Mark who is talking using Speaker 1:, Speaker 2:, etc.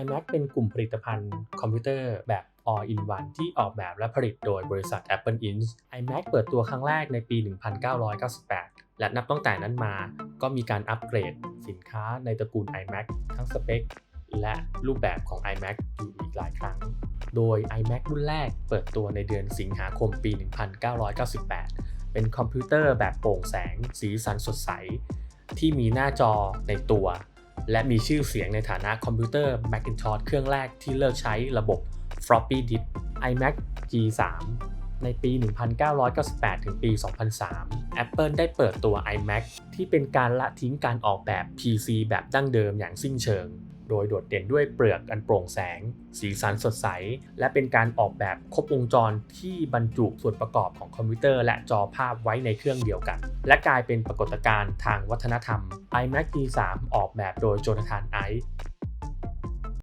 Speaker 1: iMac เป็นกลุ่มผลิตภัณฑ์คอมพิวเตอร์แบบ all in one ที่ออกแบบและผลิตโดยบริษัท Apple Inc. iMac เปิดตัวครั้งแรกในปี 1998 และนับตั้งแต่นั้นมาก็มีการอัปเกรดสินค้าในตระกูล iMac ทั้งสเปคและรูปแบบของ iMac อยู่อีกหลายครั้ง โดย iMac รุ่นแรกเปิดตัวในเดือนสิงหาคมปี 1998 เป็นคอมพิวเตอร์แบบโปร่งแสง สีสันสดใส ที่มีหน้าจอในตัว และมีชื่อเสียงในฐานะคอมพิวเตอร์ Macintosh เครื่องแรกที่เลิกใช้ระบบ floppy disk iMac G3 ในปี 1998 ถึงปี 2003 Apple ได้เปิดตัว iMac ที่เป็นการละทิ้งการออกแบบ PC แบบดั้งเดิมอย่างสิ้นเชิง โดยโดดเด่นด้วยเปลือกอันโปร่งแสง สีสันสดใส และเป็นการออกแบบครบวงจรที่บรรจุส่วนประกอบของคอมพิวเตอร์และจอภาพไว้ในเครื่องเดียวกัน และกลายเป็นปรากฏการณ์ทางวัฒนธรรม iMac D3 ออกแบบโดยโจนาธานไอซ์